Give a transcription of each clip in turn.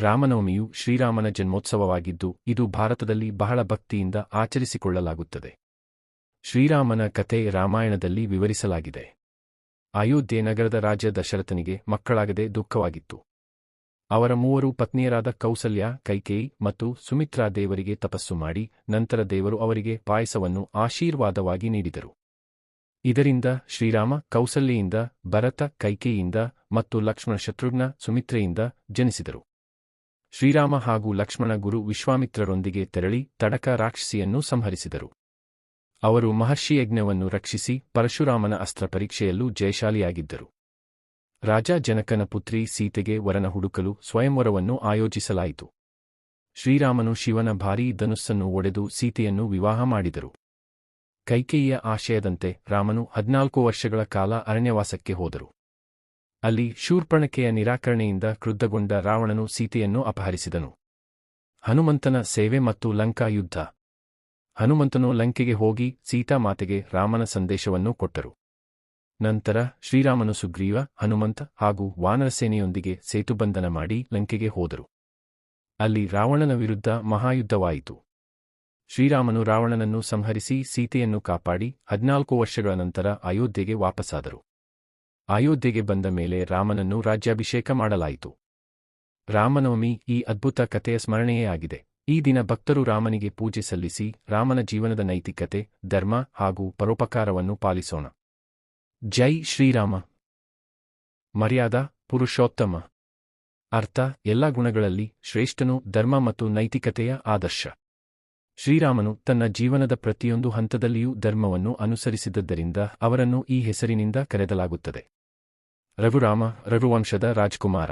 ರಾಮನವಮಿಯು ಶ್ರೀರಾಮನ ಜನ್ಮೋತ್ಸವವಾಗಿದ್ದು, ಇದು ಭಾರತದಲ್ಲಿ ಬಹಳ ಭಕ್ತಿಯಿಂದ ಆಚರಿಸಿಕೊಳ್ಳಲಾಗುತ್ತದೆ. ಶ್ರೀರಾಮನ ಕಥೆ ರಾಮಾಯಣದಲ್ಲಿ ವಿವರಿಸಲಾಗಿದೆ. ಅಯೋಧ್ಯೆ ನಗರದ ರಾಜ ದಶರಥನಿಗೆ ಮಕ್ಕಳಾಗದೆ ದುಃಖವಾಗಿತ್ತು. ಅವರ ಮೂವರು ಪತ್ನಿಯರಾದ ಕೌಸಲ್ಯ, ಕೈಕೇಯಿ ಮತ್ತು ಸುಮಿತ್ರಾ ದೇವರಿಗೆ ತಪಸ್ಸು ಮಾಡಿ, ನಂತರ ದೇವರು ಅವರಿಗೆ ಪಾಯಸವನ್ನು ಆಶೀರ್ವಾದವಾಗಿ ನೀಡಿದರು. ಇದರಿಂದ ಶ್ರೀರಾಮ ಕೌಸಲ್ಯೆಯಿಂದ ಭರತ, ಕೈಕೇಯಿಯಿಂದ ಮತ್ತು ಲಕ್ಷ್ಮಣ ಶತ್ರುಘ್ನ ಸುಮಿತ್ರೆಯಿಂದ ಜನಿಸಿದರು. ಶ್ರೀರಾಮ ಹಾಗೂ ಲಕ್ಷ್ಮಣ ಗುರು ವಿಶ್ವಾಮಿತ್ರರೊಂದಿಗೆ ತೆರಳಿ ತಡಕ ರಾಕ್ಷಸಿಯನ್ನು ಸಂಹರಿಸಿದರು. ಅವರು ಮಹರ್ಷಿ ಯಜ್ಞವನ್ನು ರಕ್ಷಿಸಿ ಪರಶುರಾಮನ ಅಸ್ತ್ರ ಪರೀಕ್ಷೆಯಲ್ಲೂ ಜಯಶಾಲಿಯಾಗಿದ್ದರು. ರಾಜ ಜನಕನ ಪುತ್ರಿ ಸೀತೆಗೆ ವರನ ಹುಡುಕಲು ಸ್ವಯಂವರವನ್ನು ಆಯೋಜಿಸಲಾಯಿತು. ಶ್ರೀರಾಮನು ಶಿವನ ಭಾರೀ ಧನುಸ್ಸನ್ನು ಒಡೆದು ಸೀತೆಯನ್ನು ವಿವಾಹ ಮಾಡಿದರು. ಕೈಕೇಯಿಯ ಆಶಯದಂತೆ ರಾಮನು ಹದ್ನಾಲ್ಕು ವರ್ಷಗಳ ಕಾಲ ಅರಣ್ಯವಾಸಕ್ಕೆ ಹೋದರು. ಅಲ್ಲಿ ಶೂರ್ಪಣಕೆಯ ನಿರಾಕರಣೆಯಿಂದ ಕ್ರುದ್ಧಗೊಂಡ ರಾವಣನು ಸೀತೆಯನ್ನು ಅಪಹರಿಸಿದನು. ಹನುಮಂತನ ಸೇವೆ ಮತ್ತು ಲಂಕಾ ಯುದ್ಧ. ಹನುಮಂತನು ಲಂಕೆಗೆ ಹೋಗಿ ಸೀತಾ ಮಾತೆಗೆ ರಾಮನ ಸಂದೇಶವನ್ನು ಕೊಟ್ಟರು. ನಂತರ ಶ್ರೀರಾಮನು ಸುಗ್ರೀವ, ಹನುಮಂತ ಹಾಗೂ ವಾನರಸೇನೆಯೊಂದಿಗೆ ಸೇತುಬಂಧನ ಮಾಡಿ ಲಂಕೆಗೆ ಹೋದರು. ಅಲ್ಲಿ ರಾವಣನ ವಿರುದ್ಧ ಮಹಾಯುದ್ಧವಾಯಿತು. ಶ್ರೀರಾಮನು ರಾವಣನನ್ನು ಸಂಹರಿಸಿ ಸೀತೆಯನ್ನು ಕಾಪಾಡಿ ಹದಿನಾಲ್ಕು ವರ್ಷಗಳ ನಂತರ ಅಯೋಧ್ಯೆಗೆ ವಾಪಸ್ಸಾದರು ಅಯೋಧ್ಯೆಗೆ ಬಂದ ಮೇಲೆ ರಾಮನನ್ನು ರಾಜ್ಯಾಭಿಷೇಕ ಮಾಡಲಾಯಿತು. ರಾಮನವಮಿ ಈ ಅದ್ಭುತ ಕಥೆಯ ಸ್ಮರಣೆಯೇ ಆಗಿದೆ. ಈ ದಿನ ಭಕ್ತರು ರಾಮನಿಗೆ ಪೂಜೆ ಸಲ್ಲಿಸಿ ರಾಮನ ಜೀವನದ ನೈತಿಕತೆ, ಧರ್ಮ ಹಾಗೂ ಪರೋಪಕಾರವನ್ನು ಪಾಲಿಸೋಣ. ಜೈ ಶ್ರೀರಾಮ. ಮರ್ಯಾದ, ಪುರುಷೋತ್ತಮ. ಅರ್ಥ, ಎಲ್ಲ ಗುಣಗಳಲ್ಲಿ ಶ್ರೇಷ್ಠನು ಧರ್ಮ ಮತ್ತು ನೈತಿಕತೆಯ ಆದರ್ಶ. ಶ್ರೀರಾಮನು ತನ್ನ ಜೀವನದ ಪ್ರತಿಯೊಂದು ಹಂತದಲ್ಲಿಯೂ ಧರ್ಮವನ್ನು ಅನುಸರಿಸಿದ್ದರಿಂದ ಅವರನ್ನು ಈ ಹೆಸರಿನಿಂದ ಕರೆದಲಾಗುತ್ತದೆ ರಘುರಾಮ ರಘುವಂಶದ ರಾಜ್ಕುಮಾರ.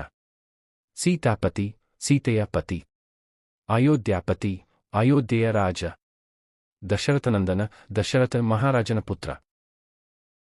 ಸೀತಾಪತಿ ಸೀತೆಯ ಪತಿ. ಅಯೋಧ್ಯಾಪತಿ ಅಯೋಧ್ಯೆಯ ರಾಜ. ದಶರಥನಂದನ ದಶರಥ ಮಹಾರಾಜನ ಪುತ್ರ.